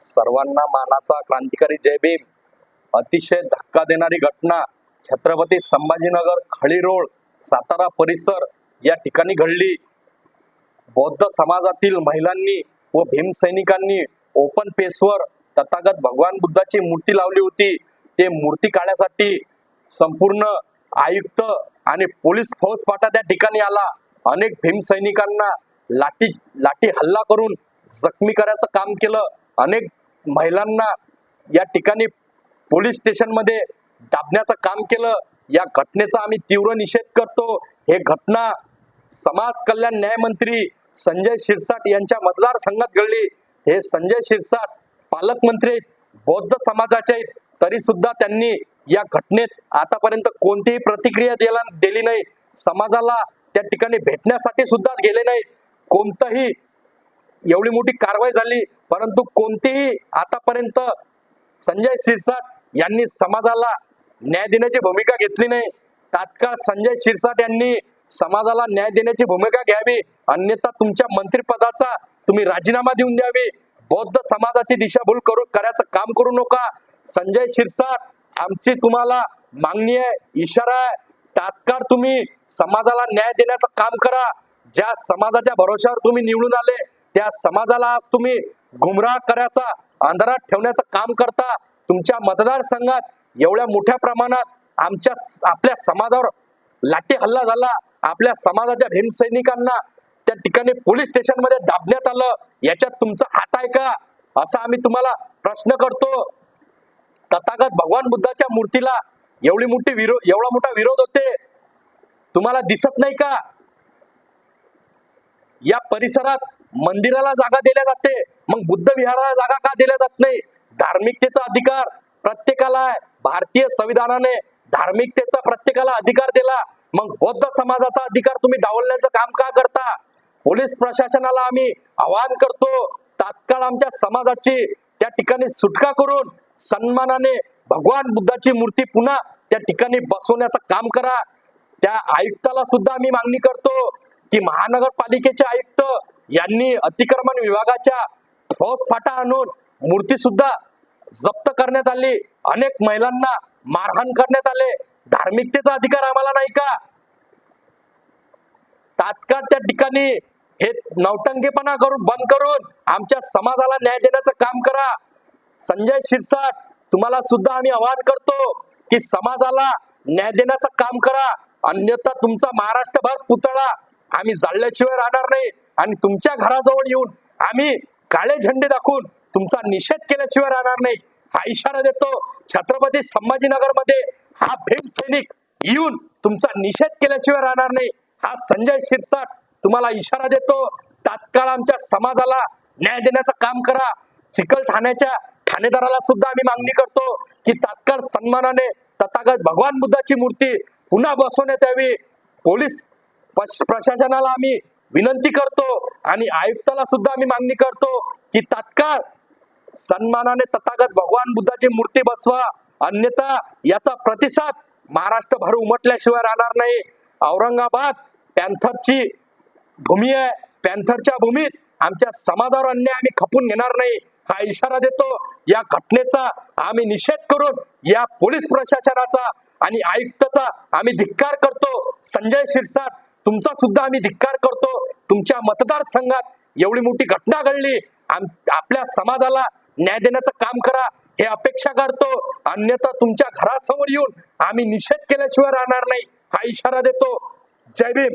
सर्वांना मानाचा क्रांतिकारी जयभीम अतिशय धक्का देणारी घटना छत्रपती संभाजीनगर खळी रोड सातारा परिसर या ठिकाणी घडली. बौद्ध समाजातील महिलांनी व भीमसैनिकांनी ओपन पेसवर तथागत भगवान बुद्धाची मूर्ती लावली होती. ते मूर्ती काढण्यासाठी संपूर्ण आयुक्त आणि पोलीस फौजफाटा त्या ठिकाणी आला. अनेक भीमसैनिकांना लाठी लाठी हल्ला करून जखमी करायचं काम केलं. अनेक महिलांना या ठिकाणी पोलीस स्टेशनमध्ये दाबण्याचं काम केलं. या घटनेचा आम्ही तीव्र निषेध करतो. हे घटना समाज कल्याण न्यायमंत्री संजय शिरसाट यांच्या मतदारसंघात घडली. हे संजय शिरसाट पालकमंत्री बौद्ध समाजाचे आहेत. तरी सुद्धा त्यांनी या घटनेत आतापर्यंत कोणतीही प्रतिक्रिया दिला दिली नाही. समाजाला त्या ठिकाणी भेटण्यासाठी सुद्धा गेले नाही. कोणतंही एवढी मोठी कारवाई झाली परंतु कोणतीही आतापर्यंत संजय शिरसाट यांनी समाजाला न्याय देण्याची भूमिका घेतली नाही. तात्काळ संजय शिरसाट यांनी समाजाला न्याय देण्याची भूमिका घ्यावी अन्यथा तुमच्या मंत्रिपदाचा तुम्ही राजीनामा देऊन द्यावी. बौद्ध समाजाची दिशाभूल करू करायचं काम करू नका. संजय शिरसाट आमची तुम्हाला मागणी आहे इशारा आहे. तात्काळ तुम्ही समाजाला न्याय देण्याचं काम करा. ज्या समाजाच्या भरोश्यावर तुम्ही निवडून आले त्या समाजाला आज तुम्ही गुमराह करायचा अंधारात ठेवण्याचं काम करता तुमच्या मतदारसंघात एवढ्या मोठ्या प्रमाणात आमच्या आपल्या समाजावर लाठी हल्ला झाला आपल्या समाजाच्या भीमसैनिकांना त्या ठिकाणी पोलीस स्टेशनमध्ये दाबण्यात आलं याच्यात तुमचा हात आहे का? असा आम्ही तुम्हाला प्रश्न करतो. तथागत भगवान बुद्धाच्या मूर्तीला एवढी मोठी विरोध एवढा मोठा विरोध होते तुम्हाला दिसत नाही का? या परिसरात मंदिराला जागा दिल्या जाते. मग बुद्ध विहाराला जागा का दिल्या जात नाही? धार्मिकतेचा अधिकार प्रत्येकाला आहे. भारतीय संविधानाने धार्मिकतेचा प्रत्येकाला अधिकार दिला. मग बौद्ध समाजाचा अधिकार तुम्ही डावलण्याचं काम का करता? पोलीस प्रशासनाला आम्ही आवाहन करतो तात्काळ आमच्या समाजाची त्या ठिकाणी सुटका करून सन्मानाने भगवान बुद्धाची मूर्ती पुन्हा त्या ठिकाणी बसवण्याचं काम करा. त्या आयुक्ताला सुद्धा आम्ही मागणी करतो की महानगरपालिकेचे आयुक्त यांनी अतिक्रमण विभागाच्या ठोस फाटा आणून मूर्ती सुद्धा जप्त करण्यात आली. अनेक महिलांना मारहाण करण्यात आले. धार्मिकतेचा अधिकार आम्हाला नाही का? तात्काळ त्या ठिकाणी हे नवटंकीपणा करून बंद करून आमच्या समाजाला न्याय देण्याचं काम करा. संजय शिरसाट तुम्हाला सुद्धा आम्ही आवाहन करतो की समाजाला न्याय देण्याचं काम करा. अन्यथा तुमचा महाराष्ट्रभर पुतळा आम्ही जाळल्याशिवाय राहणार नाही. आणि तुमच्या घराजवळ येऊन आम्ही काळे झेंडे दाखवून तुमचा निषेध केल्याशिवाय राहणार नाही. हा इशारा देतो. छत्रपती संभाजीनगरमध्ये हा भीम सैनिक येऊन तुमचा निषेध केल्याशिवाय राहणार नाही. हा संजय शिरसाट तुम्हाला इशारा देतो. तात्काळ आमच्या समाजाला न्याय देण्याचं काम करा. चिखल ठाण्याच्या ठाणेदाराला सुद्धा आम्ही मागणी करतो की तात्काळ सन्मानाने तथागत भगवान बुद्धाची मूर्ती पुन्हा बसवण्यात यावी. पोलीस प्रशासनाला आम्ही विनंती करतो आणि आयुक्ताला सुद्धा आम्ही मागणी करतो की तात्काळ सन्मानाने तथागत भगवान बुद्धाची मूर्ती बसवा. अन्यथा याचा प्रतिसाद महाराष्ट्रभर उमटल्याशिवाय राहणार नाही. औरंगाबाद पॅन्थरची भूमी आहे. पॅन्थरच्या भूमीत आमच्या समाजावर अन्याय आम्ही खपून घेणार नाही. हा इशारा देतो. या घटनेचा आम्ही निषेध करून या पोलीस प्रशासनाचा आणि आयुक्ताचा आम्ही धिक्कार करतो. संजय शिरसाट तुमचा सुद्धा आम्ही धिक्कार करतो. तुमच्या मतदारसंघात एवढी मोठी घटना घडली. आपल्या समाजाला न्याय देण्याचं काम करा हे अपेक्षा करतो. अन्यथा तुमच्या घरासमोर येऊन आम्ही निषेध केल्याशिवाय राहणार नाही. हा इशारा देतो. जय भीम.